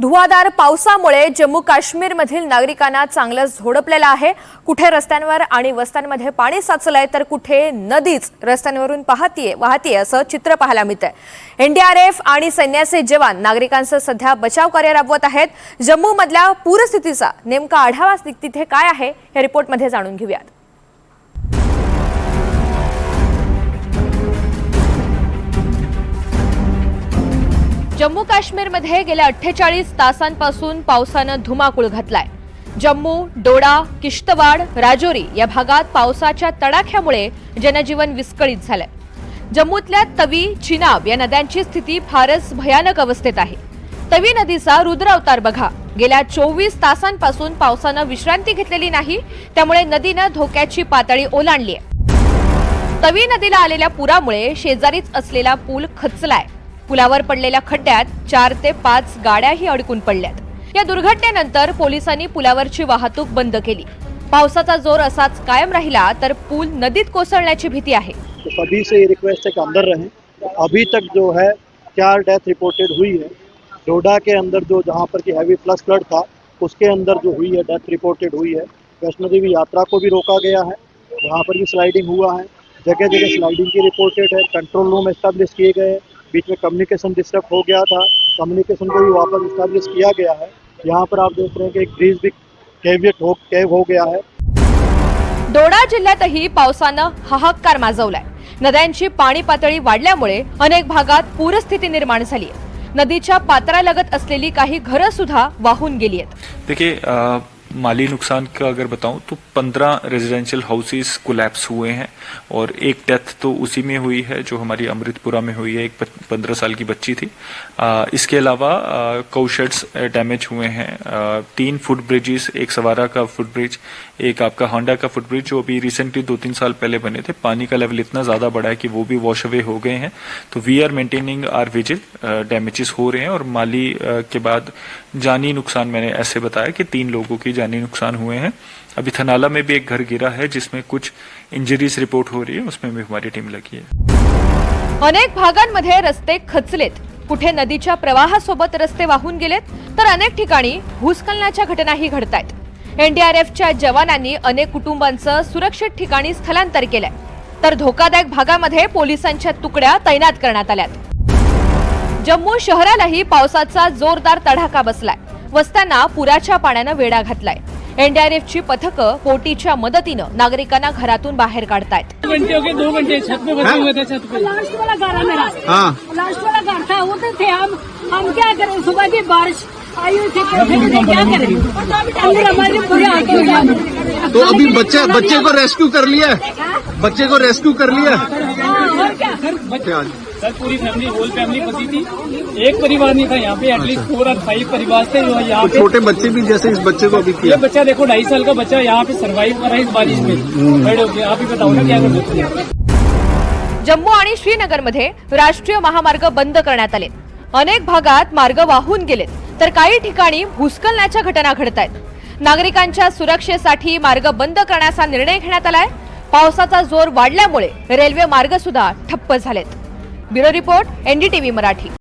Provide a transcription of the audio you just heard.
धुवाधार पावसामुळे जम्मू काश्मीरमधील नागरिकांना चांगलंच झोडपलेलं आहे. कुठे रस्त्यांवर आणि वस्त्यांमध्ये पाणी साचलंय तर कुठे नदीच रस्त्यांवरून पाहतीये वाहतीये असं चित्र पाहायला मिळतंय. एनडीआरएफ आणि सैन्याचे जवान नागरिकांचं सध्या बचाव कार्य राबवत आहेत. जम्मूमधल्या पूरस्थितीचा नेमका आढावा तिथे काय आहे हे रिपोर्टमध्ये जाणून घेऊयात. जम्मू काश्मीरमध्ये गेल्या अठ्ठेचाळीस तासांपासून पावसानं धुमाकूळ घातलाय. जम्मू डोडा किश्तवाड राजौरी या भागात पावसाच्या तडाख्यामुळे जनजीवन विस्कळीत झालंय. जम्मूतल्या तवी चिनाब या नद्यांची स्थिती फारच भयानक अवस्थेत आहे. तवी नदीचा रुद्रावतार बघा. गेल्या चोवीस तासांपासून पावसानं विश्रांती घेतलेली नाही त्यामुळे नदीनं धोक्याची पातळी ओलांडली आहे तवी नदीला आलेल्या पुरामुळे शेजारीच असलेला पूल खचलाय. पुलावर पडलेल्या खड्ड्यात चार ते पाच गाड्याही अडकून पडल्यात. या दुर्घटनेनंतर पोलिसांनी पुलावरची वाहतूक बंद केली. पावसाचा जोर असाच कायम राहिला तर पूल नदीत कोसळण्याची भीती आहे. तो सभी से ये रिक्वेस्ट है कि अंदर रहें. अभी तक जो है चार डेथ रिपोर्टेड हुई है. डोडा के अंदर जो जहाँ पर कि हैवी फ्लश फ्लड था उसके अंदर जो हुई है डेथ रिपोर्टेड हुई है. वैष्णो देवी यात्रा को भी रोका गया है. वहाँ पर भी स्लाइडिंग हुआ है. जगह जगह स्लाइडिंग की रिपोर्टेड है. कंट्रोल रूम एस्टेब्लिश किए गए हैं. बीच में कम्युनिकेशन डिस्टर्ब हो गया था। कम्युनिकेशन को भी वापस इस्टेब्लिश किया गया है। यहाँ पर आप देख रहे हैं कि एक ब्रिज भी कैवियट हो कैव हो गया है। डोडा जिल्ह्यातही पावसानं हाहाकार माजवलाय. नद्यांची पाणी पातळी वाढल्यामुळे अनेक भागात पूरस्थिती निर्माण झाली आहे नदीच्या पात्रालगत असलेली काही घरं सुद्धा वाहून गेली आहेत देखिए माली नुकसान का अगर बताऊँ तो पंद्रह रेजिडेंशियल हाउसेस कोलैप्स हुए हैं और एक डेथ तो उसी में हुई है जो हमारी अमृतपुरा में हुई है एक पंद्रह साल की बच्ची थी। अ, इसके अलावा कौशेड्स डैमेज हुए हैं। अ, तीन फुट ब्रिजेस एक सवारा का फुट ब्रिज एक आपका होंडा का फुट ब्रिज जो अभी रिसेंटली दो तीन साल पहले बने थे। पानी का लेवल इतना ज़्यादा बढ़ा है कि वो भी वॉश अवे हो गए हैं। तो we are maintaining are vigil damages हो रहे हैं और माली के बाद जानी नुकसान मैंने ऐसे बताया कि तीन लोगों की जानी नुकसान हुए हैं। अभी थनाला में भी एक घर गिरा है जिसमें कुछ इंजरीज रिपोर्ट हो रही है उसमें भी हमारी टीम लगी है। अनेक भागांमध्ये रस्ते खचलेत. कुठे नदीच्या प्रवाहासोबत रस्ते वाहून गेलेत तर अनेक ठिकाणी भूस्खलनाच्या घटनाही घडतायत. एनडीआरएफच्या जवानांनी अनेक कुटुंबांचं सुरक्षित ठिकाणी स्थलांतर केलंय. तर धोकादायक भागामध्ये पोलिसांच्या तुकड्या तैनात करण्यात आल्यात. जम्मू शहरालाही पावसाचा जोरदार तडाखा बसलाय. वस्त्यांना पुराच्या पाण्यानं वेढा घातलाय. एनडीआरएफची पथकं बोटीच्या मदतीनं नागरिकांना घरातून बाहेर काढतायत. दो घंटे हो गए दो घंटे छत पे बसे हुए थे छत पे. लास्ट वाला घर है मेरा. हाँ. लास्ट वाला घर था उधर थे हम. हम क्या करें? सुबह की बारिश आई हुई थी कैसे करें क्या करें? अंदर हमारे पूरे हाथ हो गया तो अभी बच्चे बच्चे को रेस्क्यू कर लिया बच्चे को रेस्क्यू कर लिया हाँ, सर पूरी फैमिली होल फैमिली फंसी थी। एक परिवार नहीं था यहाँ पे एटलीस्ट फोर और फाइव परिवार थे जो यहाँ पे छोटे बच्चे भी जैसे इस बच्चे को अभी ये किया बच्चा देखो ढाई साल का बच्चा यहाँ पे सरवाइव कर रहा है इस बारिश में। खड़े होके आप ही बताओ ना क्या कर सकते हैं। जम्मू आणि श्रीनगरमध्ये राष्ट्रीय महामार्ग बंद करण्यात आले अनेक भागात मार्ग वाहून गेलेत. तर काही ठिकाणी भूस्खलनाच्या घटना घडत आहेत नागरिकांच्या सुरक्षेसाठी मार्ग बंद करण्याचा निर्णय घेण्यात आलाय. पावसाचा जोर वाढल्यामुळे रेल्वे मार्ग सुद्धा ठप्प झालेत. Bureau report NDTV Marathi.